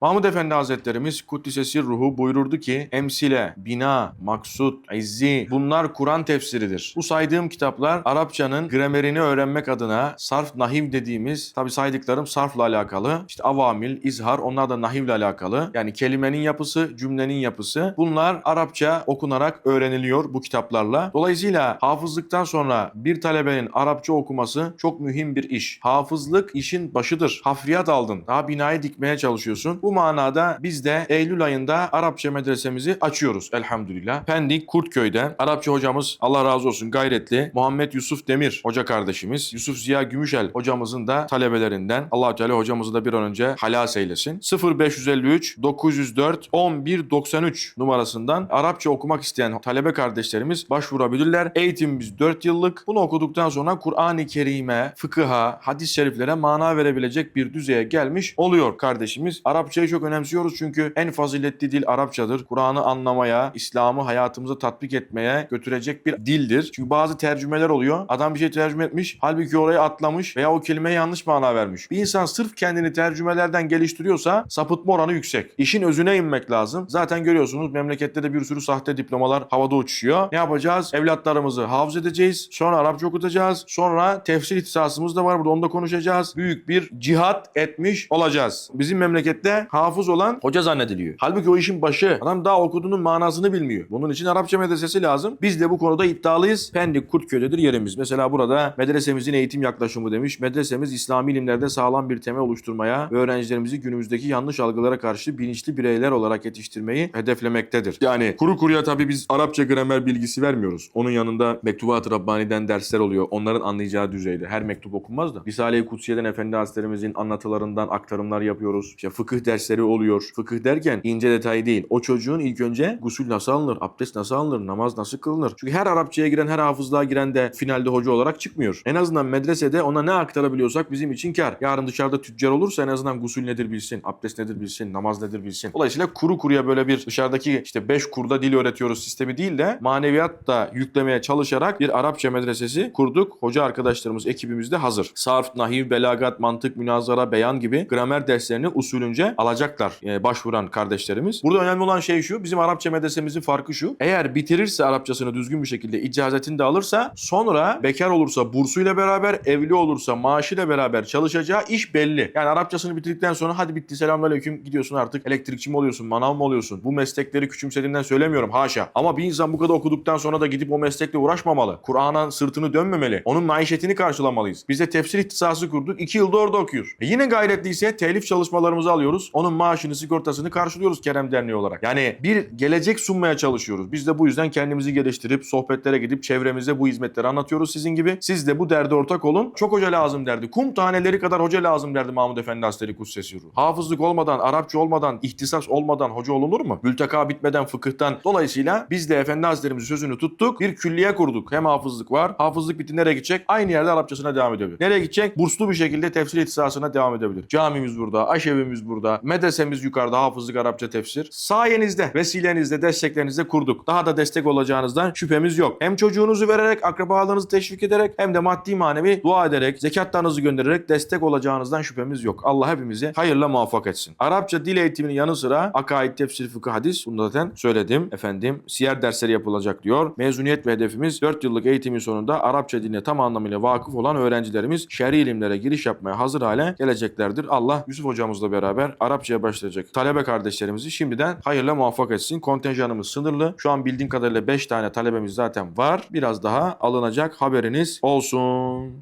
Mahmud Efendi Hazretlerimiz Kuddisesi ruhu buyururdu ki emsile, bina, maksut, izzi bunlar Kur'an tefsiridir. Bu saydığım kitaplar Arapçanın gramerini öğrenmek adına sarf nahiv dediğimiz tabi saydıklarım sarfla alakalı işte avamil, izhar onlar da nahivle alakalı. Yani kelimenin yapısı, cümlenin yapısı bunlar Arapça okunarak öğreniliyor bu kitaplarla. Dolayısıyla hafızlıktan sonra bir talebenin Arapça okuması çok mühim bir iş. Hafızlık işin başıdır. Hafriyat aldın. Daha binayı dikmeye çalışıyorsun. Bu manada biz de Eylül ayında Arapça medresemizi açıyoruz elhamdülillah. Pendik Kurtköy'de Arapça hocamız Allah razı olsun gayretli Muhammed Yusuf Demir hoca kardeşimiz. Yusuf Ziya Gümüşel hocamızın da talebelerinden. allah Teala hocamızı da bir an önce halas eylesin. 0553 904 1193 numarasından Arapça okumak isteyen talebe kardeşlerimiz başvurabilirler. Eğitimimiz 4 yıllık. Bunu okuduktan sonra Kur'an-ı Kerim'e, fıkıha, hadis-i şeriflere mana verebilecek bir düzeye gelmiş oluyor kardeşimiz. Arapçayı çok önemsiyoruz çünkü en faziletli dil Arapçadır. Kur'an'ı anlamaya, İslam'ı hayatımıza tatbik etmeye götürecek bir dildir. Çünkü bazı tercümeler oluyor. Adam bir şey tercüme etmiş, halbuki oraya atlamış veya o kelimeye yanlış mana vermiş. Bir insan sırf kendini tercümelerden geliştiriyorsa sapıtma oranı yüksek. İşin özüne inmek lazım. Zaten görüyorsunuz memlekette de bir sürü sahte diplomalar havada uçuşuyor. Ne yapacağız? Evlatlarımızı hafız edeceğiz. Sonra Arapça okutacağız. Sonra tefsir ihtisasımız da var burada onu da konuşacağız. Büyük bir cihat etmiş olacağız. Bizim memlekette hafız olan hoca zannediliyor. Halbuki o işin başı. Adam daha okuduğunun manasını bilmiyor. Bunun için Arapça medresesi lazım. Biz de bu konuda iddialıyız. Pendik Kurtköy'dedir yerimiz. Mesela burada medresemizin eğitim yaklaşımı demiş. Medresemiz İslami ilimlerde sağlam bir temel oluşturmaya ve öğrencilerimizi günümüzdeki yanlış algılara karşı bilinçli bireyler olarak yetiştirmeyi hedeflemektedir. Yani kuru kuruya tabii biz Arapça gramer bilgisi vermiyoruz. Onun yanında Mektubat-ı Rabbani'den dersler oluyor. Onların anlayacağı düzeyde. Her mektup okunmaz da. Risale-i Kutsiye'den Efendi Hazretlerimizin anlatılarından aktarımlar yapıyoruz. İşte fıkıh dersleri oluyor. Fıkıh derken ince detay değil. O çocuğun ilk önce gusül nasıl alınır, abdest nasıl alınır, namaz nasıl kılınır? Çünkü her Arapçaya giren, her hafızlığa giren de finalde hoca olarak çıkmıyor. En azından medresede ona ne aktarabiliyorsak bizim için kar. Yarın dışarıda tüccar olursa en azından gusül nedir bilsin, abdest nedir bilsin, namaz nedir bilsin. Dolayısıyla kuru kuruya böyle bir dışarıdaki işte 5 kurda dil öğretiyoruz sistemi değil de maneviyat da yüklemeye çalışarak bir Arapça medresesi kurduk. Hoca arkadaşlarımız ekibimiz de hazır. Sarf, nahiv, belagat, mantık, münazara, beyan gibi gramer derslerini usulünce alacaklar e, başvuran kardeşlerimiz. Burada önemli olan şey şu. Bizim Arapça medresemizin farkı şu. Eğer bitirirse Arapçasını düzgün bir şekilde icazetini de alırsa sonra bekar olursa bursuyla beraber evli olursa maaşıyla beraber çalışacağı iş belli. Yani Arapçasını bitirdikten sonra hadi bitti selamünaleyküm gidiyorsun artık elektrikçi mi oluyorsun manav mı oluyorsun? Bu meslekleri küçümsediğimden söylemiyorum haşa. Ama bir insan bu kadar okuduktan sonra da gidip o meslekle uğraşmamalı. Kur'an'a sırtını dönmemeli. Onun maişetini karşılamalıyız. Biz de tefsir ihtisası kurduk. iki yılda orada okuyor. E yine gayretliyse telif çalışmalarımızı alıyoruz. Onun maaşını, sigortasını karşılıyoruz Kerem Derneği olarak. Yani bir gelecek sunmaya çalışıyoruz. Biz de bu yüzden kendimizi geliştirip sohbetlere gidip çevremize bu hizmetleri anlatıyoruz sizin gibi. Siz de bu derde ortak olun. Çok hoca lazım derdi. Kum taneleri kadar hoca lazım derdi Mahmud Efendi Hazretleri Kudsesi Ruhu. Hafızlık olmadan, Arapça olmadan, ihtisas olmadan hoca olunur mu? Mülteka bitmeden fıkıhtan. Dolayısıyla biz de Efendi Hazretlerimizin sözünü tuttuk. Bir külliye kurduk. Hem hafızlık var. Hafızlık bitti nereye gidecek? Aynı yerde Arapçasına devam edebilir. Nereye gidecek? Burslu bir şekilde tefsir ihtisasına devam edebilir. Camimiz burada, aşevimiz burada, medresemiz yukarıda hafızlık Arapça tefsir. Sayenizde, vesilenizde, desteklerinizde kurduk. Daha da destek olacağınızdan şüphemiz yok. Hem çocuğunuzu vererek, akrabalarınızı teşvik ederek hem de maddi manevi dua ederek, zekatlarınızı göndererek destek olacağınızdan şüphemiz yok. Allah hepimizi hayırla muvaffak etsin. Arapça dil eğitiminin yanı sıra akaid, tefsir, fıkıh, hadis bunu zaten söyledim. Efendim siyer dersleri yapılacak diyor. Mezuniyet ve hedefimiz 4 yıllık eğitimin sonunda Arapça diline tam anlamıyla vakıf olan öğrencilerimiz şer'i ilimlere giriş yapmaya hazır hale geleceklerdir. Allah Yusuf hocamızla beraber Arapçaya başlayacak talebe kardeşlerimizi şimdiden hayırla muvaffak etsin. Kontenjanımız sınırlı. Şu an bildiğim kadarıyla 5 tane talebemiz zaten var. Biraz daha alınacak haberiniz olsun.